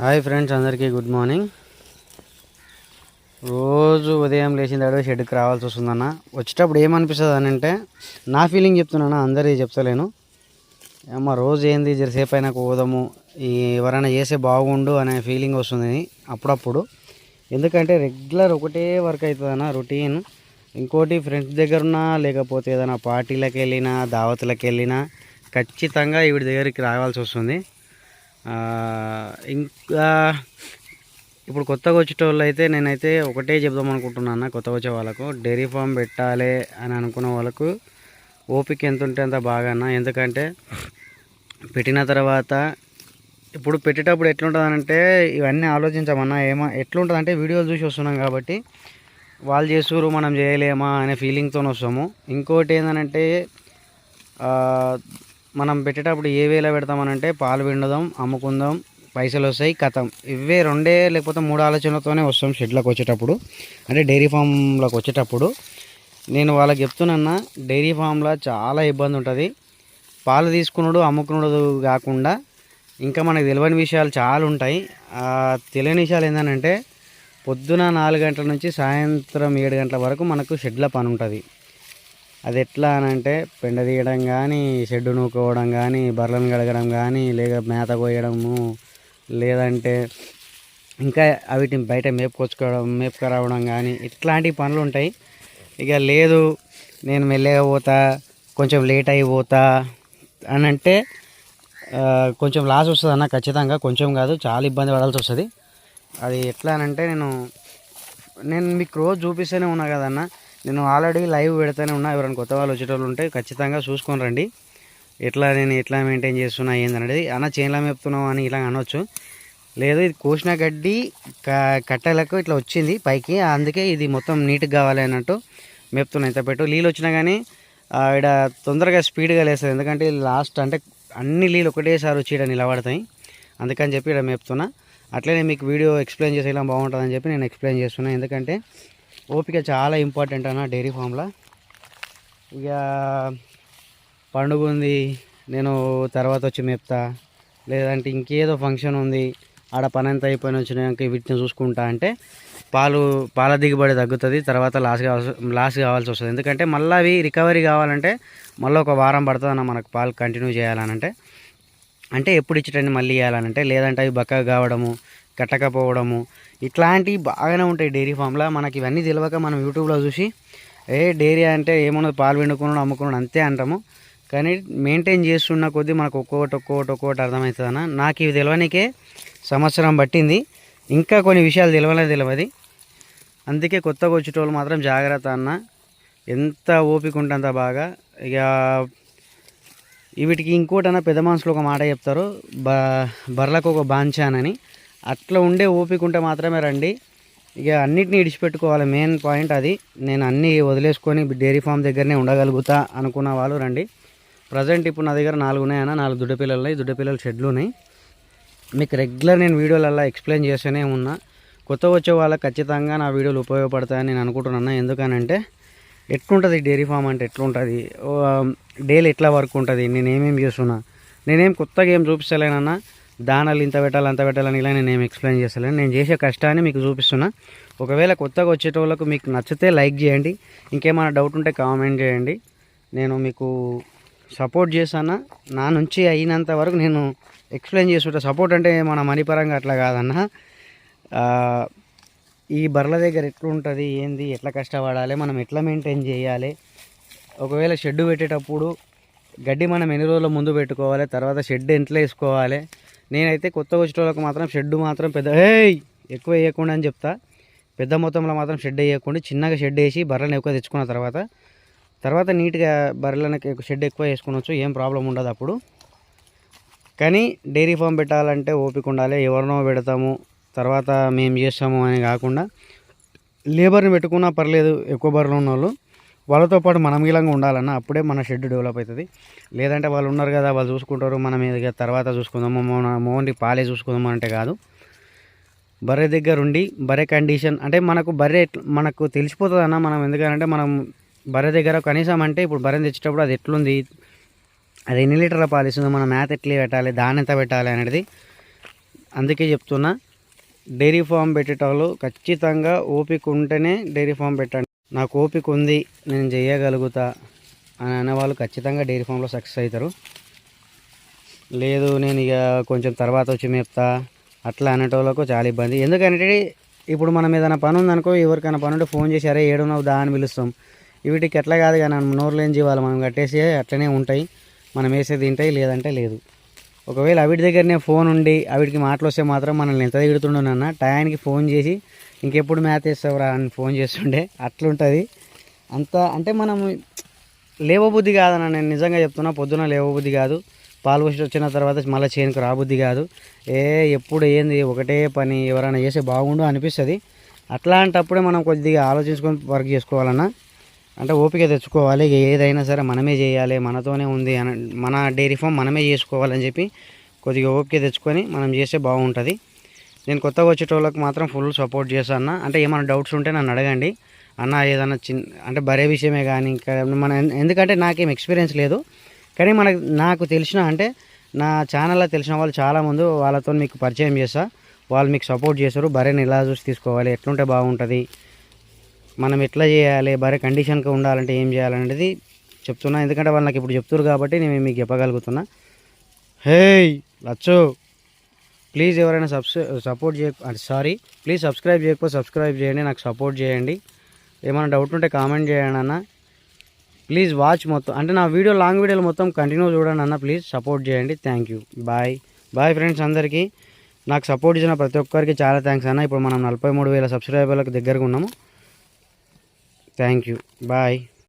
Hi friends అందరికీ good morning. రోజు ఉదయం లేచిన తర్వాత షెడ్కి రావాల్సి వస్తుందన్న. వచ్చేటప్పుడు ఏమనిపిస్తుంది అని అంటే నా ఫీలింగ్ చెప్తున్నాను అందరికీ చెప్తలేను. అమ్మ రోజు ఏంది జరసేపు అయినా పోదాము ఎవరైనా చేస్తే బాగుండు అనే ఫీలింగ్ వస్తుంది అప్పుడప్పుడు. ఎందుకంటే రెగ్యులర్ ఒకటే వర్క్ అవుతుంది అన్న రొటీన్ ఇంకోటి ఫ్రెండ్స్ దగ్గరున్నా లేకపోతే ఏదైనా పార్టీలకు వెళ్ళినా దావతులకు వెళ్ళినా ఖచ్చితంగా వీడి దగ్గరికి రావాల్సి వస్తుంది. ఇంకా ఇప్పుడు కొత్తగా వచ్చేటోళ్ళు అయితే నేనైతే ఒకటే చెప్దాం అనుకుంటున్నాను కొత్తగా వచ్చే వాళ్ళకు. డైరీ ఫామ్ పెట్టాలి అని అనుకున్న వాళ్ళకు ఓపిక ఎంత ఉంటే అంత బాగా ఎందుకంటే పెట్టిన తర్వాత ఇప్పుడు పెట్టేటప్పుడు ఎట్లుంటుందంటే ఇవన్నీ ఆలోచించమన్నా. ఏమో ఎట్లుంటుందంటే వీడియోలు చూసి వస్తున్నాం కాబట్టి వాళ్ళు చేస్తున్నారు మనం చేయలేమా అనే ఫీలింగ్తో వస్తాము. ఇంకోటి ఏంటంటే మనం పెట్టేటప్పుడు ఏ వేళ పెడతామనంటే పాలు పిండుదాం అమ్ముకుందాం పైసలు వస్తాయి కథం ఇవే రెండే లేకపోతే మూడు ఆలోచనలతోనే వస్తాం షెడ్లోకి వచ్చేటప్పుడు. అంటే డైరీ ఫామ్లోకి వచ్చేటప్పుడు. నేను వాళ్ళకి చెప్తున్నా డైరీ ఫామ్లో చాలా ఇబ్బంది ఉంటుంది. పాలు తీసుకున్నాడు అమ్ముకున్నాడు కాకుండా ఇంకా మనకు తెలియని విషయాలు చాలా ఉంటాయి. తెలియని విషయాలు ఏంటంటే పొద్దున నాలుగు గంటల నుంచి సాయంత్రం ఏడు గంటల వరకు మనకు షెడ్ల పని ఉంటుంది. అది ఎట్లా అని అంటే పెండ తీయడం కానీ షెడ్ నూకోవడం కానీ బర్రెలను కడగడం కానీ లేక మేత కోయడము లేదంటే ఇంకా వీటిని బయట మేపుకొచ్చుకోవడం మేపుకరావడం కానీ ఇట్లాంటి పనులు ఉంటాయి. ఇక లేదు నేను మెల్లగా పోతా కొంచెం లేట్ అయిపోతా అని అంటే కొంచెం లాస్ వస్తుంది అన్న ఖచ్చితంగా కొంచెం కాదు చాలా ఇబ్బంది పడాల్సి వస్తుంది. అది ఎట్లా అని అంటే నేను నేను మీకు రోజు చూపిస్తూనే ఉన్నా కదన్నా నేను ఆల్రెడీ లైవ్ పెడతానే ఉన్నా. ఎవరైనా కొత్త వాళ్ళు వచ్చేటోళ్ళు ఉంటే ఖచ్చితంగా చూసుకొని రండి. ఎట్లా నేను ఎట్లా మెయింటైన్ చేస్తున్నా ఏందనేది అన్న చేనులా మేపుతున్నావు అని ఇలా అనొచ్చు. లేదు ఇది కోసిన గడ్డి క- కట్టెలకు ఇట్లా వచ్చింది పైకి. అందుకే ఇది మొత్తం నీట్గా కావాలి అన్నట్టు మేపుతున్నా. ఇంత పెట్టు. నీళ్ళు వచ్చినా కానీ ఇక్కడ తొందరగా స్పీడ్గా లేస్తుంది. ఎందుకంటే లాస్ట్ అంటే అన్ని నీళ్ళు ఒకటేసారి వచ్చి ఇక్కడ నిలబడతాయి. అందుకని చెప్పి ఇక్కడ మేపుతున్నా. అట్లనే మీకు వీడియో ఎక్స్ప్లెయిన్ చేసేలా బాగుంటుందని చెప్పి నేను ఎక్స్ప్లెయిన్ చేస్తున్నాను ఎందుకంటే ఓపిక చాలా ఇంపార్టెంట్ అన్న డైరీ ఫామ్లో. ఇక పండుగ ఉంది నేను తర్వాత వచ్చి మేపుతా. లేదంటే ఇంకేదో ఫంక్షన్ ఉంది ఆడ పని అంతా అయిపోయిన వచ్చినాక వీటిని చూసుకుంటా అంటే పాలు పాల దిగుబడి తగ్గుతుంది తర్వాత లాస్ కావాల్సి లాస్ కావాల్సి వస్తుంది. ఎందుకంటే మళ్ళీ అవి రికవరీ కావాలంటే మళ్ళీ ఒక వారం పడుతుంది అన్న మనకు పాలు కంటిన్యూ చేయాలనంటే. అంటే ఎప్పుడు ఇచ్చేటండి మళ్ళీ ఇవ్వాలనంటే లేదంటే అవి బక్కగా కావడము కట్టకపోవడము. ఇట్లాంటివి బాగానే ఉంటాయి డైరీ ఫామ్లో. మనకి ఇవన్నీ తెలియక మనం యూట్యూబ్లో చూసి ఏ డైరీ అంటే ఏమన్నది పాలు పిండుకున్నాడు అమ్ముకున్నాడు అంతే అంటాము. కానీ మెయింటైన్ చేస్తున్న కొద్దీ మనకు ఒక్కొక్కటి ఒక్కొక్కటి ఒక్కొక్కటి అర్థమవుతుంది అన్న నాకు ఇవి తెలియనికే సంవత్సరం పట్టింది. ఇంకా కొన్ని విషయాలు తెలియలేదు తెలియదు అందుకే కొత్తగా వచ్చేటోళ్ళు మాత్రం జాగ్రత్త అన్న. ఎంత ఓపిక ఉంటే అంత బాగా. ఇక వీటికి ఇంకోటన్నా పెద్ద మనుషులు ఒక మాట చెప్తారు. బ బర్రలకు ఒక బాంచానని. అట్లా ఉండే ఓపిక ఉంటే మాత్రమే రండి. ఇక అన్నిటిని ఇడిచిపెట్టుకోవాలి. మెయిన్ పాయింట్ అది. నేను అన్నీ వదిలేసుకొని డైరీ ఫామ్ దగ్గరనే ఉండగలుగుతా అనుకున్న వాళ్ళు రండి. ప్రజెంట్ ఇప్పుడు నా దగ్గర నాలుగు ఉన్నాయన్న నాలుగు దుడ్డపిల్లలు ఉన్నాయి. దుడ్డపిల్లలు షెడ్లు ఉన్నాయి. మీకు రెగ్యులర్ నేను వీడియోలలో ఎక్స్ప్లెయిన్ చేస్తూనే ఉన్నా. కొత్త వచ్చే వాళ్ళకి ఖచ్చితంగా నా వీడియోలు ఉపయోగపడతాయని నేను అనుకుంటున్నాను. ఎందుకనంటే ఎట్లుంటుంది డైరీ ఫామ్ అంటే ఎట్లుంటుంది? డైలీ ఎట్లా వర్క్ ఉంటుంది? నేను ఏమేమి చేస్తున్నా? నేనేం కొత్తగా ఏం చూపిస్తలేనన్నా. దానాలు ఇంత పెట్టాలి అంత పెట్టాలని ఇలా నేను ఏమి ఎక్స్ప్లెయిన్ చేస్తాను నేను చేసే కష్టాన్ని మీకు చూపిస్తున్నా. ఒకవేళ కొత్తగా వచ్చేటోళ్ళకు మీకు నచ్చితే లైక్ చేయండి. ఇంకేమైనా డౌట్ ఉంటే కామెంట్ చేయండి. నేను మీకు సపోర్ట్ చేశానా? నా నుంచి అయినంత వరకు నేను ఎక్స్ప్లెయిన్ చేస్తుంటా. సపోర్ట్ అంటే మన మనీ పరంగా అట్లా కాదన్నా. ఈ బర్రెల దగ్గర ఎట్లుంటుంది ఏంది ఎట్లా కష్టపడాలి మనం ఎట్లా మెయింటైన్ చేయాలి? ఒకవేళ షెడ్ పెట్టేటప్పుడు గడ్డి మనం ఎన్ని రోజుల ముందు పెట్టుకోవాలి తర్వాత షెడ్ ఎంట్లో వేసుకోవాలి నేనైతే కొత్త వచ్చేటోళ్ళకి మాత్రం షెడ్ మాత్రం పెద్ద ఏయ్! ఎక్కువ వేయకుండా అని చెప్తా. పెద్ద మొత్తంలో మాత్రం షెడ్ వేయకుండా చిన్నగా షెడ్ వేసి బర్రెలను ఎక్కువ తెచ్చుకున్న తర్వాత తర్వాత నీట్గా బర్రెలకి షెడ్ ఎక్కువ వేసుకోవచ్చు ఏం ప్రాబ్లం ఉండదు అప్పుడు. కానీ డైరీ ఫామ్ పెట్టాలంటే ఓపిక ఉండాలి. ఎవరినో పెడతాము తర్వాత మేము చేస్తాము అని కాకుండా లేబర్ని పెట్టుకున్నా పర్లేదు ఎక్కువ బర్రెలు ఉన్న వాళ్ళు వాళ్ళతో పాటు మనం ఇలాగా ఉండాలన్న అప్పుడే మన షెడ్ డెవలప్ అవుతుంది. లేదంటే వాళ్ళు ఉన్నారు కదా వాళ్ళు చూసుకుంటారు మనం ఇక తర్వాత చూసుకుందాము మన మోహన్కి పాలే చూసుకుందాం అంటే కాదు. బర్రె దగ్గర ఉండి బర్రె కండిషన్ అంటే మనకు బర్రె మనకు తెలిసిపోతుంది అన్న మనం ఎందుకంటే మనం బర్రె దగ్గర కనీసం అంటే ఇప్పుడు బర్రెని తెచ్చేటప్పుడు అది ఎట్లుంది అది ఎన్ని లీటర్ల పాలు ఇస్తుందో మనం మేత ఎట్లా పెట్టాలి దాని ఎంత పెట్టాలి అనేది అందుకే చెప్తున్నా. డైరీ ఫామ్ పెట్టేటోళ్ళు ఖచ్చితంగా ఓపిక ఉంటేనే డైరీ ఫామ్ పెట్టండి. నాకు ఓపిక ఉంది నేను చేయగలుగుతా అని అనేవాళ్ళు ఖచ్చితంగా డైరీ ఫామ్లో సక్సెస్ అవుతారు లేదు నేను ఇక కొంచెం తర్వాత వచ్చి మేపుతా అట్లా అనేటోళ్ళకు చాలా ఇబ్బంది. ఎందుకంటే ఇప్పుడు మనం ఏదైనా పని ఉందనుకో ఎవరికైనా పని ఉంటే ఫోన్ చేసి అరే ఏడున్నావు దా అని పిలుస్తాం. వీటికి ఎట్లా కాదు కానీ నోరు లేని జీవాలు మనం కట్టేసి అట్లనే ఉంటాయి. మనం వేసేది తింటాయి లేదంటే లేదు. ఒకవేళ అవిటి దగ్గరనే ఫోన్ ఉండి అవిటికి మాటలు వస్తే మాత్రం మనల్ని ఎంత తిడుతుండోనన్న టయానికి ఫోన్ చేసి ఇంకెప్పుడు మ్యాథ్ వేస్తావురా అని ఫోన్ చేస్తుండే. అట్లుంటుంది. అంత అంటే మనం లేవబుద్ధి కాదన్న నేను నిజంగా చెప్తున్నా పొద్దున లేవబుద్ధి కాదు. పాలు పోసి వచ్చిన తర్వాత మళ్ళీ చేనుకు రాబుద్ధి కాదు. ఏ ఎప్పుడు ఏంది ఒకటే పని ఎవరైనా చేస్తే బాగుండు అనిపిస్తుంది. అట్లాంటప్పుడే మనం కొద్దిగా ఆలోచించుకొని వర్క్ చేసుకోవాలన్నా అంటే ఓపిక తెచ్చుకోవాలి. ఏదైనా సరే మనమే చేయాలి మనతోనే ఉంది అని మన డైరీ ఫామ్ మనమే చేసుకోవాలని చెప్పి కొద్దిగా ఓపిక తెచ్చుకొని మనం చేస్తే బాగుంటుంది. నేను కొత్తగా వచ్చేటోళ్ళకి మాత్రం ఫుల్ సపోర్ట్ చేస్తాను అన్న. అంటే ఏమైనా డౌట్స్ ఉంటే నన్ను అడగండి. అన్న ఏదైనా చిన్న అంటే బరే విషయమే కానీ ఇంకా మన ఎందుకంటే నాకేం ఎక్స్పీరియన్స్ లేదు. కానీ మనకు నాకు తెలిసిన అంటే నా ఛానల్లో తెలిసిన వాళ్ళు చాలామంది వాళ్ళతో మీకు పరిచయం చేస్తా. వాళ్ళు మీకు సపోర్ట్ చేస్తారు. భరేని ఎలా చూసి తీసుకోవాలి? ఎట్లుంటే బాగుంటుంది? మనం ఎట్లా చేయాలి? భరే కండిషన్కి ఉండాలంటే ఏం చేయాలనేది చెప్తున్నా. ఎందుకంటే వాళ్ళు నాకు ఇప్పుడు చెప్తున్నారు కాబట్టి నేను మీకు చెప్పగలుగుతున్నా. హేయ్ లచ్చు. ప్లీజ్ ఎవరైనా సబ్స్ సపోర్ట్ చేయ సారీ ప్లీజ్ సబ్స్క్రైబ్ చేయకపోతే సబ్స్క్రైబ్ చేయండి నాకు సపోర్ట్ చేయండి. ఏమైనా డౌట్ ఉంటే కామెంట్ చేయండి అన్న. ప్లీజ్ వాచ్ మొత్తం అంటే నా వీడియో లాంగ్ వీడియోలు మొత్తం కంటిన్యూ చూడండి అన్న. ప్లీజ్ సపోర్ట్ చేయండి thank you. Bye. Bye friends అందరికీ. నాకు సపోర్ట్ చేసిన ప్రతి ఒక్కరికి చాలా థ్యాంక్స్ అన్న. ఇప్పుడు మనం నలభై మూడు వేల సబ్స్క్రైబర్లకు దగ్గరగా ఉన్నాము. Thank you. బాయ్.